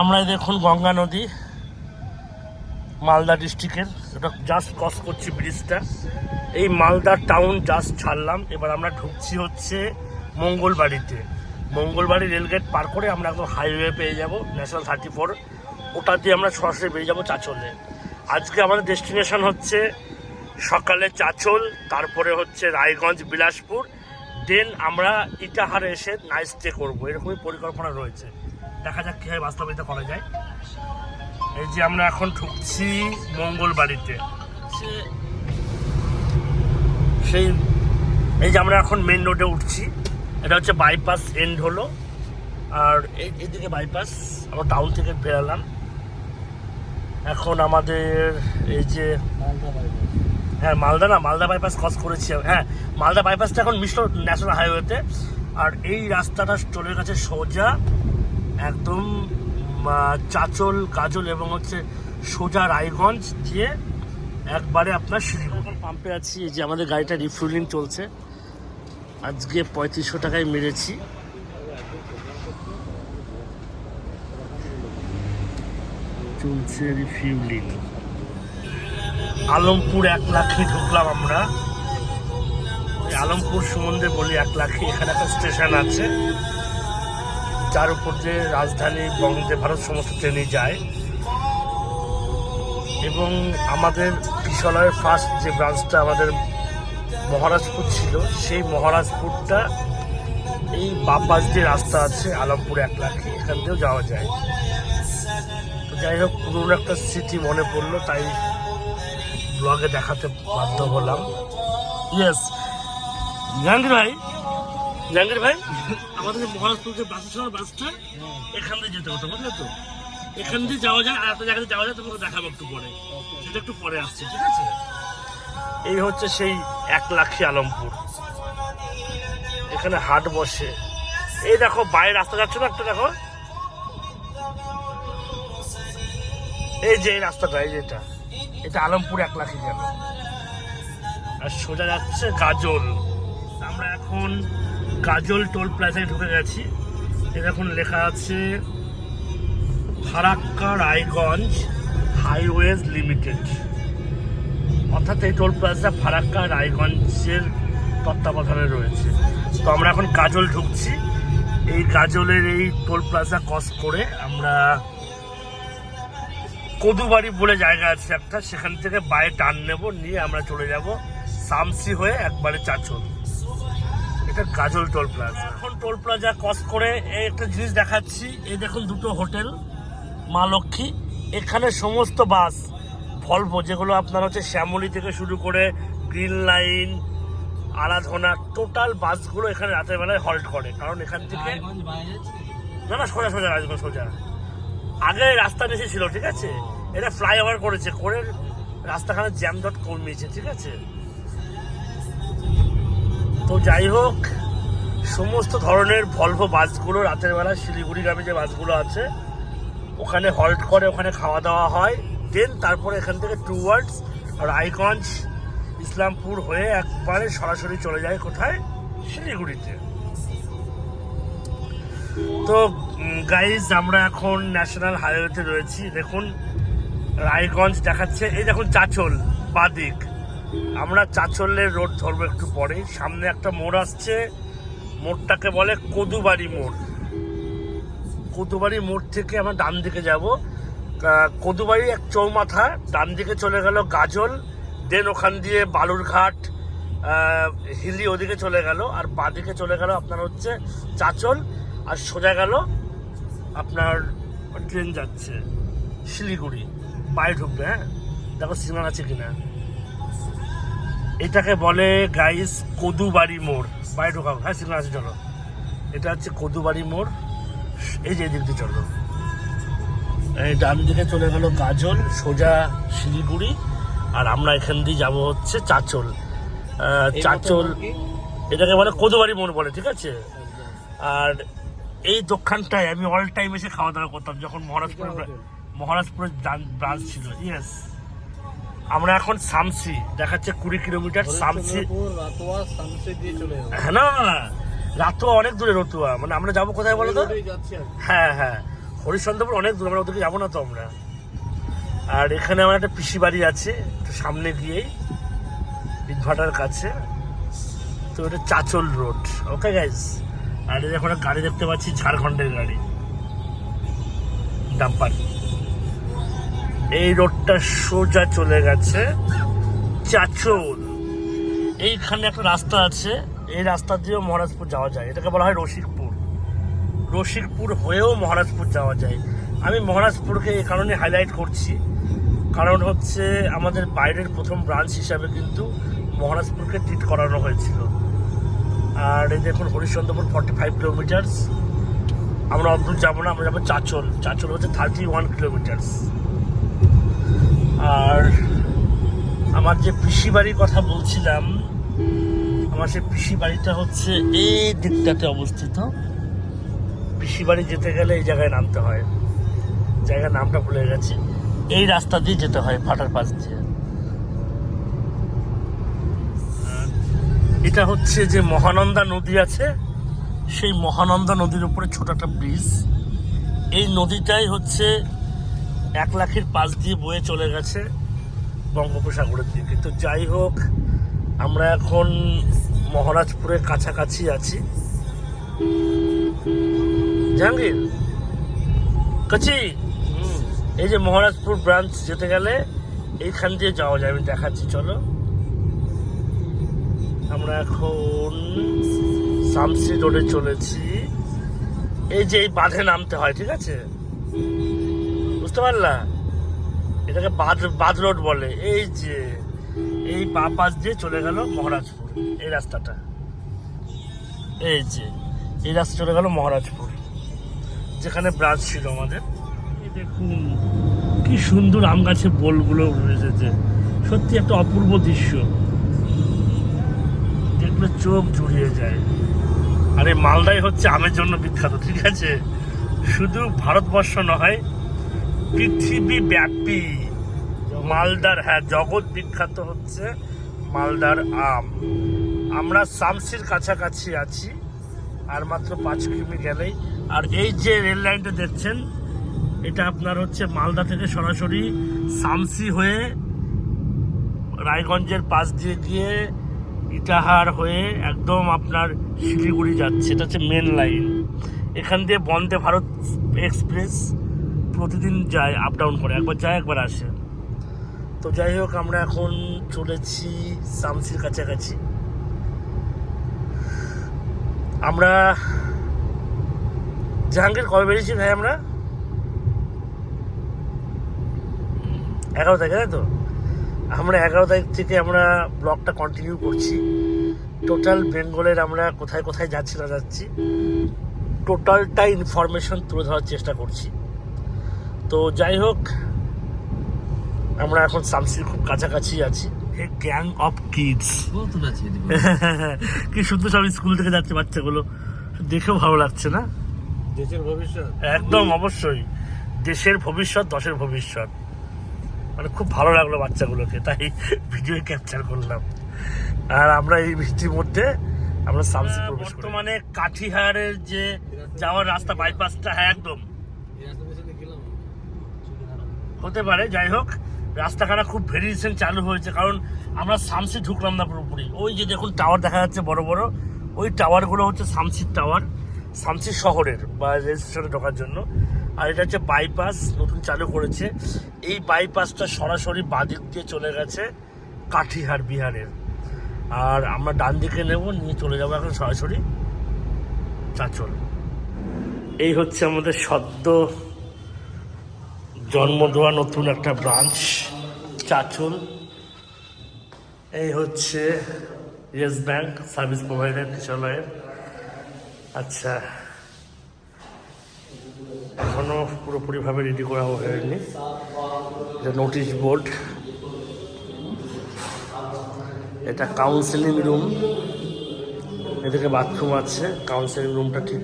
আমরা দেখুন গঙ্গা নদী, মালদা ডিস্ট্রিক্টের। এটা জাস্ট ক্রস করছি ব্রিজটা এই মালদা টাউন জাস্ট ছাড়লাম। এবার আমরা ঢুকছি হচ্ছে মঙ্গলবাড়িতে। মঙ্গলবাড়ি রেলগেট পার করে আমরা একদম হাইওয়ে পেয়ে যাব ন্যাশনাল থার্টি ফোর ওটা দিয়ে আমরা সরাসরি বেরিয়ে যাব চাচলে। আজকে আমাদের ডেস্টিনেশন হচ্ছে সকালে চাচল, তারপরে হচ্ছে রায়গঞ্জ, বিলাসপুর। দেন আমরা ইটাহারে এসে নাইট স্টে করব। এরকমই পরিকল্পনা রয়েছে। দেখা যাক কীভাবে বাস্তবিকতা করা যায়। এই যে আমরা এখন ঢুকছি মঙ্গলবাড়িতে। সে- সেই এই যে আমরা এখন মেন রোডে উঠছি। এটা হচ্ছে বাইপাস এন্ড হলো। আর এই এইদিকে বাইপাস আমরা টাউন থেকে বেরালাম। এখন আমাদের এই যে হ্যাঁ মালদা না মালদা বাইপাস ক্রস করেছি। হ্যাঁ মালদা বাইপাসটা এখন মিশ্র ন্যাশনাল হাইওয়েতে আর এই রাস্তাটা চলে গেছে সোজা একদম চাচল গাজল এবং হচ্ছে সোজা রায়গঞ্জ দিয়ে একবারে আপনার শিলিগুড়ি পাম্পে আছি। যে আমাদের গাড়িটা রিফুয়েলিং চলছে। আজকে পঁয়ত্রিশশো টাকায় মেরেছি। চলছে রিফিউলিং আলমপুর এক লাখে ঢুকলাম আমরা। আলমপুর সম্বন্ধে বলি, এক লাখে এখানে একটা স্টেশন আছে। যার উপর যে রাজধানী বঙ্গে ভারত সমস্ত ট্রেনে যায়। এবং আমাদের কিশলয়ের ফার্স্ট যে ব্রাঞ্চটা আমাদের মহারাজপুর ছিল, সেই মহারাজপুরটা এই বাপাস যে রাস্তা আছে আলমপুর এক লাখে, এখান দিয়েও যাওয়া যায়। তো যাই হোক, পুরোনো একটা স্মৃতি মনে পড়ল, তাই ব্লগে দেখাতে বাধ্য হলাম। ইয়েস জাহাঙ্গীর ভাই জাহাঙ্গীর ভাই আমাদের মহারাজপুর যে বাস ছিল বাসটা এখান দিয়ে যেতে হতো বুঝলে তো? এখান দিয়ে যাওয়া যায়, আর একটা জায়গাতে যাওয়া যায়, তোমাকে দেখাবো একটু পরে। সেটা একটু পরে আসছে, ঠিক আছে? এই হচ্ছে সেই এক লাখি আলমপুর। এখানে হাট বসে। এই দেখো, বাইরে রাস্তা যাচ্ছে না একটা, দেখো? এই যে এই রাস্তাটা, এই যেটা এটা। আলমপুর এক লাখি গেল আর সোজা যাচ্ছে গাজল। আমরা এখন গাজল টোল প্লাজায় ঢুকে গেছি। এখন লেখা আছে ফারাক্কা রায়গঞ্জ হাইওয়েজ লিমিটেড। অর্থাৎ এই টোল প্লাজা ফারাক্কা রায়গঞ্জের তত্ত্বাবধানে রয়েছে। তো আমরা এখন কাজল ঢুকছি। এই কাজলের এই টোল প্লাজা ক্রস করে আমরা কদুবাড়ি বলে জায়গা আছে একটা। সেখান থেকে বায়ে টান নেব, নিয়ে আমরা চলে যাব সামসি হয়ে একবারে চাচল। এটা গাজল টোল প্লাজা। এখন টোল প্লাজা ক্রস করে একটা জিনিস দেখাচ্ছি। এই দেখুন দুটো হোটেল মা লক্ষ্মী। এখানে সমস্ত বাস ভলভো যেগুলো আপনার হচ্ছে শ্যামলী থেকে শুরু করে গ্রিন লাইন আরাধনা টোটাল বাসগুলো এখানে রাতের বেলায় হল্ট করে। কারণ এখান থেকে না না সোজা সোজা রাজগঞ্জ সোজা। আগে রাস্তা বেশি ছিল ঠিক আছে? এটা ফ্লাইওভার করেছে করে রাস্তাখানে জ্যাম ডট কমিয়েছে ঠিক আছে? তো যাই হোক, সমস্ত ধরনের ভলভো বাসগুলো রাতের বেলা শিলিগুড়িগামী যে বাসগুলো আছে, ওখানে হল্ট করে, ওখানে খাওয়া দাওয়া হয়। দেন তারপরে এখান থেকে টুয়ার্ডস রায়গঞ্জ, ইসলামপুর হয়ে একবারে সরাসরি চলে যায় কোথায়? শিলিগুড়িতে। তো গাইজ আমরা এখন ন্যাশনাল হাইওয়েতে রয়েছি। দেখুন, রায়গঞ্জ দেখাচ্ছে। এই দেখুন, চাচল, বাদিক। আমরা চাচলের রোড ধরবো একটু পরে। সামনে একটা মোড় আসছে, মোড়টাকে বলে কদুবাড়ি মোড়। কদুবাড়ি মোড় থেকে আমরা ডান দিকে যাব। কদুবাড়ি এক চৌমাথা, ডান দিকে চলে গেল গাজল দেন ওখান দিয়ে বালুরঘাট হিলি ওদিকে চলে গেল, আর বাঁদিকে চলে গেল আপনার হচ্ছে চাচল, আর সোজা গেল আপনার ট্রেন যাচ্ছে শিলিগুড়ি। পায়ে ঢুকবে হ্যাঁ? দেখো সিগনাল আছে কিনা। এটাকে বলে গাইস কদুবাড়ি মোড়। পায়ে ঢোকাও। হ্যাঁ সিগনাল আছে চলো। এটা হচ্ছে কদুবাড়ি মোড়। এই যে এদিক দিয়ে চলো। এই ডান দিকে চলে গেল গাজল সোজা শিলিগুড়ি আর আমরা এখান দিয়ে যাব হচ্ছে চাচল। চাচল এটাকে বলে কদুবাড়ি মোড় বলে ঠিক আছে? আর এই দোকানটায় আমি অল টাইম এসে খাওয়া দাওয়া করতাম যখন মহারাজপুর মহারাজপুরের ব্রাঞ্চ ছিল। ইয়েস আমরা এখন সামসি দেখাচ্ছে কুড়ি কিলোমিটার সামসি। হ্যাঁ না রাতুয়া অনেক দূরে রতুয়া। মানে আমরা যাব কোথায় বলো তো। হ্যাঁ হ্যাঁ। হরিশ্চন্দ্রপুর অনেক দূর আমরা ওদিকে যাব না তো আমরা। আর এখানে আমার একটা পিসি বাড়ি আছে একটু সামনে গিয়েই ইটভাটার কাছে। তো এটা চাচল রোড। ওকে গাইজ আর এখন গাড়ি দেখতে পাচ্ছি ঝাড়খণ্ডের গাড়ি। ডাম্পার এই রোডটা সোজা চলে গেছে চাচল এইখানে একটা রাস্তা আছে, এই রাস্তা দিয়েও মহারাজপুর যাওয়া যায়। এটাকে বলা হয় রসিকপুর। রসিকপুর হয়েও মহারাজপুর যাওয়া যায়। আমি মহারাজপুরকে এই কারণে হাইলাইট করছি। কারণ হচ্ছে আমাদের বাইরের প্রথম ব্রাঞ্চ হিসাবে কিন্তু মহারাজপুরকে ট্রিট করানো হয়েছিল। আর এই দেখুন হরিশ্চন্দ্রপুর ফর্টি ফাইভ কিলোমিটার্স আমরা অদ্ভুত যাব না, আমরা যাব চাচল। চাচল হচ্ছে থার্টি ওয়ান কিলোমিটার্স আর আমার যে পিসি বাড়ির কথা বলছিলাম, আমার সেই পিসি বাড়িটা হচ্ছে এই দিকটাতে অবস্থিত। পিসি বাড়ি যেতে গেলে এই জায়গায় নামতে হয়। জায়গার নামটা ভুলে গেছি। এই রাস্তা দিয়ে যেতে হয় ফাটার পাশ দিয়ে। এটা হচ্ছে যে মহানন্দা নদী আছে, সেই মহানন্দা নদীর উপরে ছোট একটা ব্রিজ এই নদীটাই হচ্ছে এক লাখের পাশ দিয়ে বয়ে চলে গেছে বঙ্গোপসাগরের দিকে। কিন্তু যাই হোক, আমরা এখন মহারাজপুরের কাছাকাছি আছি। জাহাঙ্গীর কাছি এই যে মহারাজপুর ব্রাঞ্চ যেতে গেলে এইখান দিয়ে যাওয়া যায়, আমি দেখাচ্ছি, চলো। আমরা এখন শামসি রোডে চলেছি। এই যে এই বাঁধে নামতে হয়, ঠিক আছে? বুঝতে পারলা? এটাকে বাদ বাদ রোড বলে। এই যে, এই পা পাশ দিয়ে চলে গেল মহারাজপুর, এই রাস্তাটা। এই যে, এই রাস্তা চলে গেল মহারাজপুর, যেখানে ব্রাঞ্চ ছিল আমাদের। দেখুন, কি সুন্দর আম গাছে বোলগুলো এসেছে সত্যি একটা অপূর্ব দৃশ্য। দেখলে চোখ জুড়িয়ে যায়। আর এই মালদাই হচ্ছে আমের জন্য বিখ্যাত, ঠিক আছে? শুধু ভারতবর্ষ নয় পৃথিবী ব্যাপী মালদার হ্যাঁ জগৎ বিখ্যাত হচ্ছে মালদার আম। আমরা সামসির কাছাকাছি আছি, আর মাত্র পাঁচ কিমি গেলেই। আর এই যে রেল লাইনটা দেখছেন, এটা আপনার হচ্ছে মালদা থেকে সরাসরি সামসি হয়ে রায়গঞ্জের পাশ দিয়ে গিয়ে ইটাহার হয়ে একদম আপনার শিলিগুড়ি যাচ্ছে। এটা হচ্ছে মেন লাইন এখান দিয়ে বন্দে ভারত এক্সপ্রেস। প্রতিদিন যায় আপ ডাউন করে, একবার যায়, একবার আসে। তো যাই হোক, আমরা এখন চলেছি সামসির কাছাকাছি। আমরা জাহাঙ্গীর, কবে বেরিয়েছি ভাই আমরা? এগারো তারিখ, তাই তো? আমরা এগারো তারিখ থেকে আমরা ব্লগটা কন্টিনিউ করছি। টোটাল বেঙ্গলের আমরা কোথায় কোথায় যাচ্ছি না যাচ্ছি টোটালটা ইনফরমেশন তুলে ধরার চেষ্টা করছি। তো যাই হোক আমরা এখন শামসির খুব কাছাকাছি আছি। হে গ্যাং অফ কিডস। কি সুন্দর সব স্কুল থেকে যাচ্ছে বাচ্চাগুলো। দেখেও ভালো লাগছে না? দেশের ভবিষ্যৎ। একদম অবশ্যই। দেশের ভবিষ্যৎ দশের ভবিষ্যৎ। মানে খুব ভালো লাগল বাচ্চাগুলোকে তাই ভিডিও ক্যাপচার করলাম। আর আমরা এই বৃষ্টির মধ্যে আমরা সামসি প্রবেশ করি। বর্তমানে কাঠিহারের যে যাওয়ার রাস্তা বাইপাসটা হ্যাঁ একদম এই রাস্তা বেশি গেলাম হতে পারে, যাই হোক রাস্তাখানা খুব ভেরি রিসেন্ট চালু হয়েছে, কারণ আমরা সামসি ঢুকলাম না পুরোপুরি। ওই যে দেখুন টাওয়ার দেখা যাচ্ছে বড় বড়, ওই টাওয়ারগুলো হচ্ছে সামসির টাওয়ার সামসি শহরের বা রেল স্টেশনে ঢোকার জন্য। আর এটা হচ্ছে বাইপাস নতুন চালু করেছে। এই বাইপাসটা সরাসরি বাদিক দিয়ে চলে গেছে কাঠিহার বিহারের। আর আমরা ডান দিকে নেব, নিয়ে চলে যাব এখন সরাসরি চাচল। এই হচ্ছে আমাদের সদ্য জন্ম দেওয়া নতুন একটা ব্রাঞ্চ, চাচল। এই হচ্ছে ইয়েস ব্যাংক, সার্ভিস প্রোভাইডার কিশোরয়ের আচ্ছা এখনও পুরোপুরিভাবে রেডি করা হয়নি এটা নোটিশ বোর্ড এটা কাউন্সিলিং রুম এদিকে বাথরুম আছে কাউন্সিলিং রুমটা ঠিক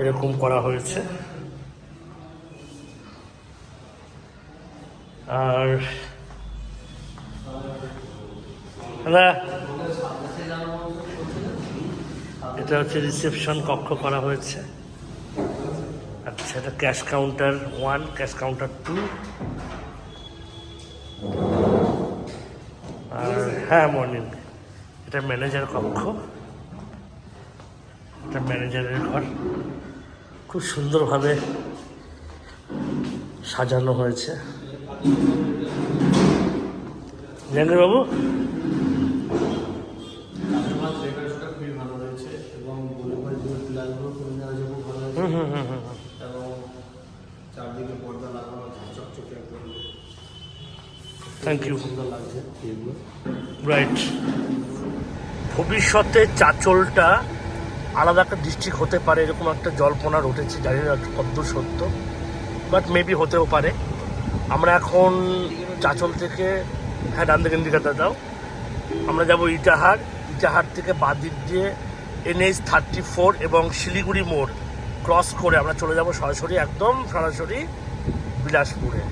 এরকম করা হয়েছে। আর এটা হচ্ছে রিসেপশন কক্ষ করা হয়েছে। আচ্ছা এটা cash counter one cash counter two আর হ্যাঁ মর্নিং এটা ম্যানেজার কক্ষ। এটা ম্যানেজারের ঘর। খুব সুন্দরভাবে সাজানো হয়েছে। চারদিকে পর্দা লাগানো চকচকে একদম। থ্যাংক ইউ রাইট ভবিষ্যতে চাচলটা আলাদা একটা ডিস্ট্রিক্ট হতে পারে এরকম একটা জল্পনা উঠেছে জানি না কদ্দূর সত্য বাট মেবি হতেও পারে। আমরা এখন চাচল থেকে হ্যাঁ ডান দিকে ইন্ডিকেটার দাও আমরা যাব ইটাহার। ইটাহার থেকে বাঁ দিক দিয়ে এনএইচ থার্টি ফোর এবং শিলিগুড়ি মোড় ক্রস করে আমরা চলে যাব সরাসরি, একদম সরাসরি বিলাসপুরে।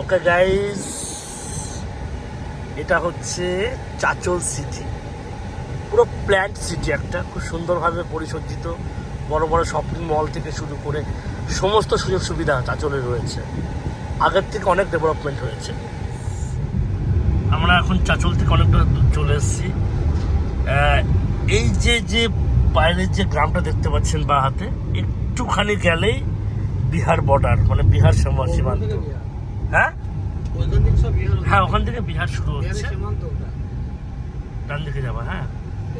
ওকে গাইজ এটা হচ্ছে চাচল সিটি পুরো প্ল্যান্ট সিটি একটা, খুব সুন্দরভাবে পরিসজ্জিত, বড় বড় শপিং মল থেকে শুরু করে সমস্ত সুযোগ সুবিধা চাচলে রয়েছে। আগের থেকে অনেক ডেভেলপমেন্ট হয়েছে। আমরা এখন চাচল থেকে অনেকটা দূর চলে এসেছি। এই যে যে বাইরের যে গ্রামটা দেখতে পাচ্ছেন বা হাতে একটুখানি গেলেই বিহার বর্ডার মানে বিহার সীমা- সীমান্ত হ্যাঁ? হ্যাঁ ওখান থেকে বিহার শুরু হচ্ছে। সীমান্ত ডান দিকে যাবা হ্যাঁ?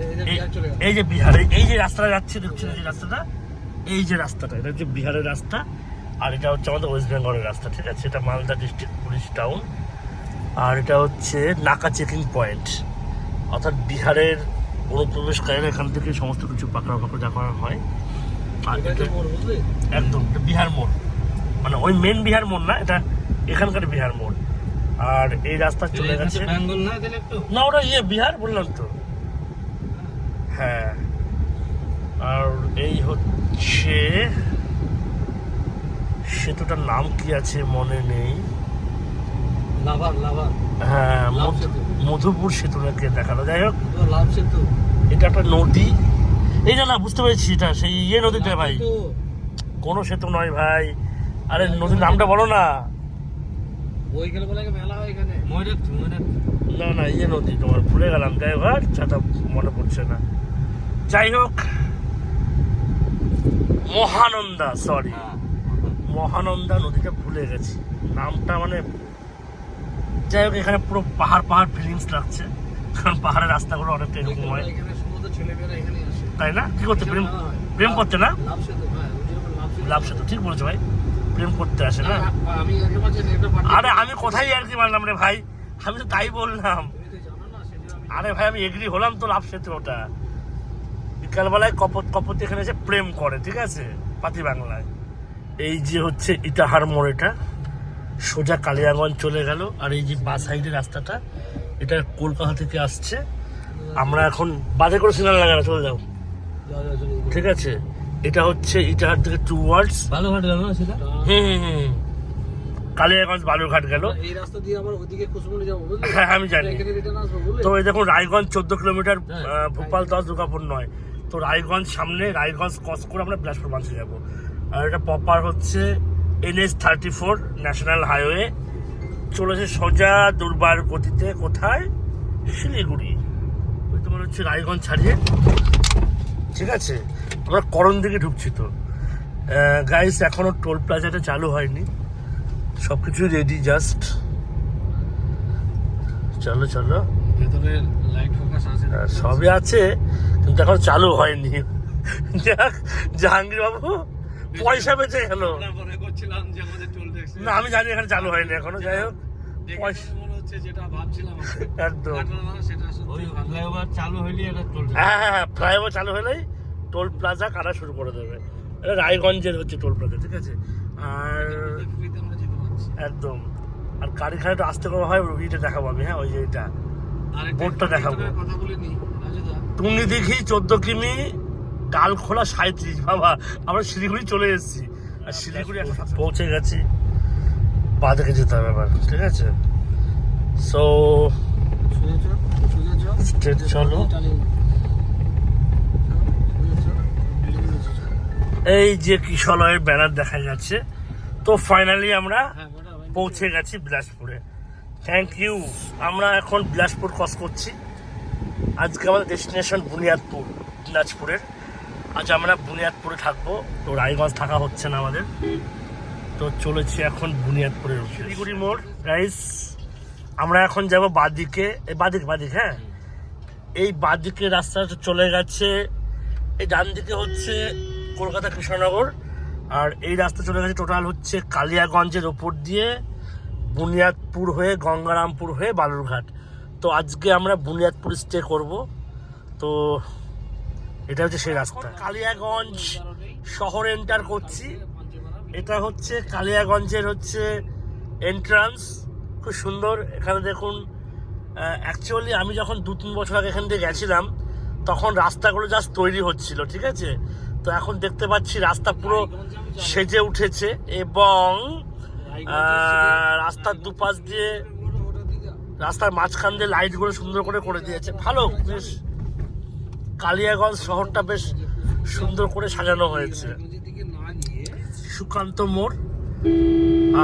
এই যে এই- বিহার এই যে বিহারে এই যে রাস্তাটা যাচ্ছে দেখছেন এই যে রাস্তাটা? এই যে রাস্তাটা এটা হচ্ছে বিহারের রাস্তা আর এটা হচ্ছে আমাদের ওয়েস্ট বেঙ্গলের রাস্তা ঠিক আছে? এটা মালদা ডিস্ট্রিক্ট পুলিশ টাউন আর এটা হচ্ছে নাকা চেকিং পয়েন্ট। অর্থাৎ বিহারের অনুপ্রবেশকারীরা এখান থেকে সমস্ত কিছু পাকড়া পাকড়া যা করা হয়। আর একদম বিহার মোড়। মানে ওই মেন বিহার মোড় না এটা এখানকার বিহার মোড়। আর এই রাস্তা চলে গেছে না ওটা ইয়ে বিহার বললাম তো। হ্যাঁ। আর এই হচ্ছে সেতুটার নাম কি আছে মনে নেই। Lover lover. হ্যাঁ মধু- মধুপুর সেতু নাকি দেখানো যাই হোক লাভ সেতু। এটা একটা নদী। এই না না বুঝতে পেরেছি এটা সেই ইয়ে নদীটা ভাই। কোনো সেতু নয় ভাই। আরে নদীর নামটা বলো না। ওইখানে বলে মেলা হয় এখানে। ময়ূরের ময়ূরের না না ইয়ে নদী তোমার ভুলে গেলাম। হোক সেটা মনে পড়ছে না। যাই হোক মহানন্দা সরি মহানন্দা নদীটা ভুলে গেছি। নামটা মানে যাই হোক এখানে পুরো পাহাড় পাহাড় ফিলিংস লাগছে। কারণ পাহাড়ের রাস্তাগুলো অনেকটা এরকম হয়। তাই না? কি করতে প্রেম প্রেম করতে না? লাভ সেতু হ্যাঁ লাভ সেতু। ঠিক বলেছ ভাই। প্রেম করতে আসে না? আরে আমি কোথায় আর কি মারলাম রে ভাই? আমি তো তাই বললাম। আরে ভাই আমি এগ্রি হলাম তো লাভ সেতু ওটা। বিকালবেলায় কপত কপত এখানে এসে প্রেম করে ঠিক আছে? পাতি বাংলায়। এই যে হচ্ছে ইটাহার মোড় এটা সোজা কালিয়াগঞ্জ চলে গেল আর এই যে বা সাইডের রাস্তাটা এটা কলকাতা থেকে আসছে। আমরা এখন বাজে করে সিগন্যাল লাগানো চলে যাও। ঠিক আছে? এটা হচ্ছে ইটাহার থেকে টু ওয়ার্ডস ভালো ঘাট গেল না সেটা? হুম হুম হুম কালিয়াগঞ্জ বালুরঘাট গেল। এই রাস্তা দিয়ে আবার ওইদিকে কুসুমনি যাব বুঝলি? হ্যাঁ, আমি জানি। এখানে রিটার্ন আসব বুঝলি? তো এই দেখুন রায়গঞ্জ চোদ্দ কিলোমিটার হ্যাঁ। ভোপাল দশ দুর্গাপুর নয়। তো রায়গঞ্জ সামনে রায়গঞ্জ ক্রস করে আমরা বিলাসপুর বাঁচে যাব। আর এটা প্রপার হচ্ছে NS thirty four national highway চলেছে সোজা দুর্বার গতিতে কোথায়? শিলিগুড়ি। ওই তোমার হচ্ছে রায়গঞ্জ ছাড়িয়ে। ঠিক আছে? আমরা করণ দিকে ঢুকছি তো। গাইস এখনও টোল প্লাজাটা চালু হয়নি। সব কিছুই রেডি জাস্ট চলো চলো। ভেতরে লাইট ফোকাস আছে। হ্যাঁ, সবই আছে কিন্তু এখন চালু হয়নি। যাক জাহাঙ্গীর বাবু পয়সা বেঁচে গেল। না আমি জানি এখানে চালু হয়নি এখনও যাই হোক। পয়সা হচ্ছে যেটা ভাবছিলাম একদম। ফ্লাইওভার চালু হইলে এটা টোল হ্যাঁ হ্যাঁ হ্যাঁ ফ্লাইওভার চালু হলেই টোল প্লাজা কাটা শুরু করে দেবে? এটা রায়গঞ্জের হচ্ছে টোল প্লাজা ঠিক আছে? আর একদম। আর গাড়ি খাড়ি একটু আসতে করা হয় ওইটা দেখাবো আমি হ্যাঁ ওই যে এটা। বোর্ডটা দেখাবো। কথা বলে নি রাজুদা। টুঙ্গি দেখি চোদ্দ কিমি ডাল খোলা সাঁত্রিশ বাবা। আমরা শিলিগুড়ি চলে এসেছি। আর শিলিগুড়ি এখন পৌঁছে গেছি। বাঁধে যেতে হবে আবার ঠিক আছে? সো স্ট্রেট চলো। এই যে কিশলয়ের ব্যানার দেখা যাচ্ছে তো ফাইনালি আমরা পৌঁছে গেছি বিলাসপুরে। থ্যাংক ইউ আমরা এখন বিলাসপুর ক্রস করছি। আজকে আমাদের ডেস্টিনেশন বুনিয়াদপুর দিনাজপুরের। আজ আমরা বুনিয়াদপুরে থাকব। তো রায়গঞ্জ থাকা হচ্ছে না আমাদের। তো চলেছি এখন বুনিয়াদপুরের শিলিগুড়ি মোড়। গাইস আমরা এখন যাব বাদিকে। এই বাদিক বাদিক হ্যাঁ? এই বাদিকে রাস্তাটা চলে গেছে। এই ডান দিকে হচ্ছে কলকাতা কৃষ্ণনগর। আর এই রাস্তা চলে গেছে টোটাল হচ্ছে কালিয়াগঞ্জের ওপর দিয়ে বুনিয়াদপুর হয়ে গঙ্গারামপুর হয়ে বালুরঘাট। তো আজকে আমরা বুনিয়াদপুর স্টে করব। তো এটা হচ্ছে সেই রাস্তা। কালিয়াগঞ্জ শহর এন্টার করছি। এটা হচ্ছে কালিয়াগঞ্জের হচ্ছে এন্ট্রান্স খুব সুন্দর। এখানে দেখুন অ্যাকচুয়ালি আমি যখন দু তিন বছর আগে এখান দিয়ে গেছিলাম, তখন রাস্তাগুলো জাস্ট তৈরি হচ্ছিল, ঠিক আছে? তো এখন দেখতে পাচ্ছি রাস্তা পুরো সেজে উঠেছে এবং রাস্তার দুপাশ দিয়ে, রাস্তার মাঝখান দিয়ে লাইটগুলো সুন্দর করে করে দিয়েছে। ভালো, বেশ। কালিয়াগঞ্জ শহরটা বেশ সুন্দর করে সাজানো হয়েছে। সুকান্ত মোড়,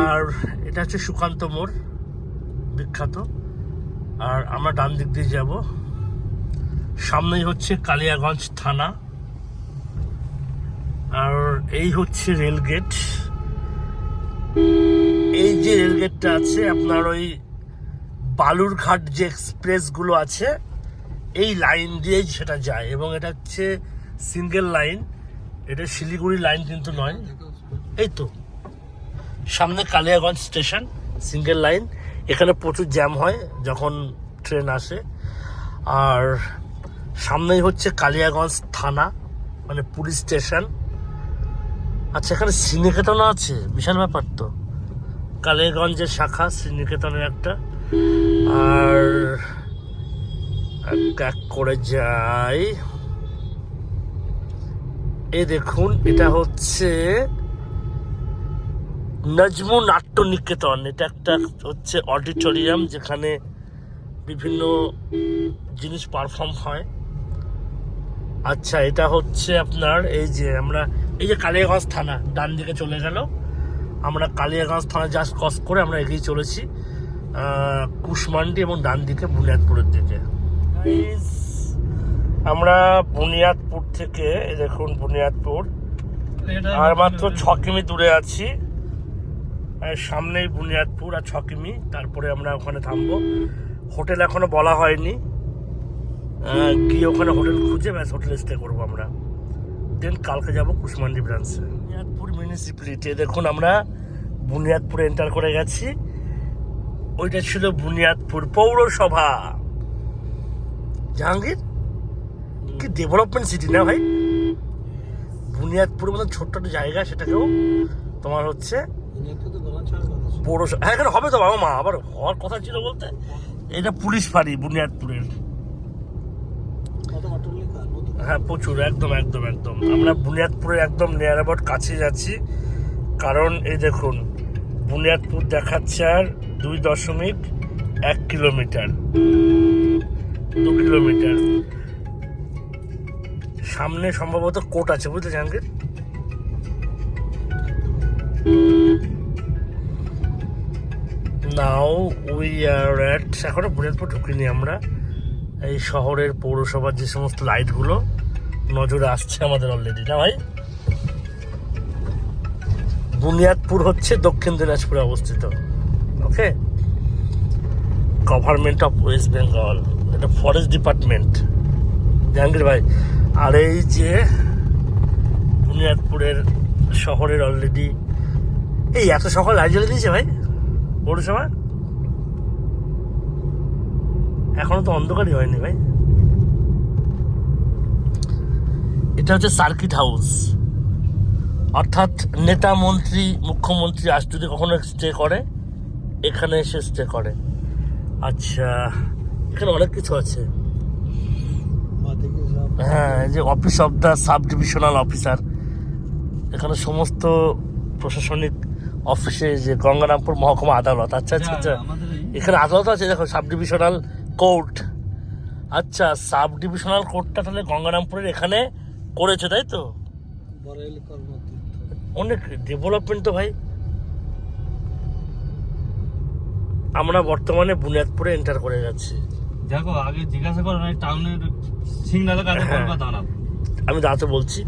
আর এটা হচ্ছে সুকান্ত মোড়, বিখ্যাত। আর আমরা ডান দিক দিয়ে যাব। সামনেই হচ্ছে কালিয়াগঞ্জ থানা। আর এই হচ্ছে রেল গেট। এই যে রেল গেটটা আছে, আপনার ওই বালুরঘাট যে এক্সপ্রেসগুলো আছে এই লাইন দিয়েই সেটা যায় এবং এটা হচ্ছে সিঙ্গেল লাইন। এটা শিলিগুড়ি লাইন কিন্তু নয়। এই তো। সামনে কালিয়াগঞ্জ স্টেশন, সিঙ্গেল লাইন। এখানে প্রচুর জ্যাম হয় যখন ট্রেন আসে। আর সামনেই হচ্ছে কালিয়াগঞ্জ থানা মানে পুলিশ স্টেশন। আচ্ছা এখানে শ্রীনিকেতনও আছে? বিশাল ব্যাপার তো। কালিয়াগঞ্জের শাখা, শ্রীনিকেতনের একটা। আর এক করে যাই। এই দেখুন, এটা হচ্ছে নজমু নাট্য নিকেতন এটা একটা হচ্ছে অডিটোরিয়াম যেখানে বিভিন্ন জিনিস পারফর্ম হয়। আচ্ছা এটা হচ্ছে আপনার এই যে আমরা, এই যে কালিয়াগঞ্জ থানা, ডান দিকে চলে গেল। আমরা কালিয়াগঞ্জ থানা জাস্ট ক্রস করে আমরা এগিয়ে চলেছি কুশমান্ডি এবং ডান দিকে বুনিয়াদপুরের দিকে। Guys, আমরা বুনিয়াদপুর থেকে দেখুন বুনিয়াদপুর। আর মাত্র ছ কিমি দূরে আছি। সামনেই বুনিয়াদপুর আর ছ কিমি তারপরে আমরা ওখানে থামবো। হোটেল এখনও বলা হয়নি। গিয়ে ওখানে হোটেল খুঁজে ব্যাস হোটেল স্টে করব আমরা। দেন কালকে যাব কুশমান্ডি ব্রাঞ্চে বুনিয়াদপুর মিউনিসিপ্যালিটি দেখুন আমরা বুনিয়াদপুরে এন্টার করে গেছি। ওইটা ছিল বুনিয়াদপুর পৌরসভা। জাহাঙ্গীর? কি ডেভেলপমেন্ট সিটি না ভাই? বুনিয়াদপুর মতন ছোট্ট একটা জায়গা, সেটাকেও তোমার হচ্ছে পৌরসভা হ্যাঁ এখানে হবে তো বাবা মা, আবার হওয়ার কথা ছিল বলতে, এটা পুলিশ ফাঁড়ি বুনিয়াদপুরের। হ্যাঁ প্রচুর, একদম একদম একদম। আমরা বুনিয়াদপুরের একদম নিয়ার অ্যাবাউট কাছে যাচ্ছি কারণ এই দেখুন, বুনিয়াদপুর দেখাচ্ছে আর দুই দশমিক এক কিলোমিটার। দু কিলোমিটার। সামনে সম্ভবত কোর্ট আছে, বুঝলে Jahangir? Now we are at এখনও বুনিয়াদপুর ঢুকিনি আমরা। এই শহরের পৌরসভার যে সমস্ত লাইটগুলো, নজরে আসছে আমাদের অলরেডি না ভাই? বুনিয়াদপুর হচ্ছে দক্ষিণ দিনাজপুরে অবস্থিত okay government of West Bengal এটা ফরেস্ট ডিপার্টমেন্ট জাহাঙ্গীর ভাই? আর এই যে বুনিয়াদপুরের শহরের অলরেডি এই এত সকাল জ্বলে দিয়েছে ভাই, পৌরসভা? এখনও তো অন্ধকারই হয়নি ভাই। এটা হচ্ছে সার্কিট হাউস অর্থাৎ নেতা মন্ত্রী, মুখ্যমন্ত্রী আজ যদি কখনো স্টে করে, এখানে এসে স্টে করে। আচ্ছা এখানে অনেক কিছু আছে। হ্যাঁ যে office of the sub divisional officer এখানে সমস্ত প্রশাসনিক অফিসে যে গঙ্গারামপুর মহকুমা আদালত। আচ্ছা আচ্ছা আচ্ছা। এখানে আদালত আছে দেখো সাব ডিভিশনাল কোর্ট আচ্ছা সাব ডিভিশনাল কোর্টটা তাহলে গঙ্গারামপুরের এখানে করেছে তাই তো? অনেক ডেভেলপমেন্ট তো ভাই। আমরা বর্তমানে বুনিয়াদপুরে এন্টার করে যাচ্ছি। দেখো আগে জিজ্ঞাসা করো না টাউনের সিগনালের কাছে হ্যাঁ। কোন কথা না আমি দাঁড়াতে বলছি।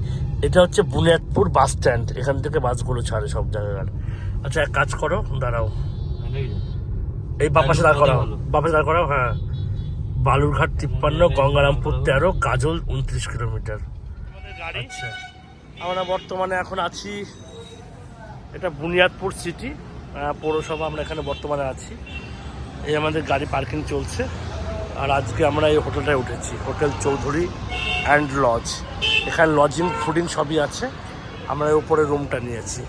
এটা হচ্ছে বুনিয়াদপুর বাস স্ট্যান্ড এখান থেকে বাসগুলো ছাড়ে সব জায়গায়। আচ্ছা এক কাজ করো দাঁড়াও। এই বাপাসে দাঁড় করাও। বাপাসে দাঁড় করাও হ্যাঁ। বালুরঘাট তিপ্পান্ন গঙ্গারামপুর তেরো কাজল উনত্রিশ কিলোমিটার। আচ্ছা। আমরা বর্তমানে এখন আছি এটা বুনিয়াদপুর সিটি পৌরসভা আমরা এখানে বর্তমানে আছি। এই আমাদের গাড়ি পার্কিং চলছে। আর আজকে আমরা এই হোটেলটায় উঠেছি। হোটেল চৌধুরী অ্যান্ড লজ এখানে লজিং ফুডিং সবই আছে। আমরা উপরে রুমটা নিয়েছি।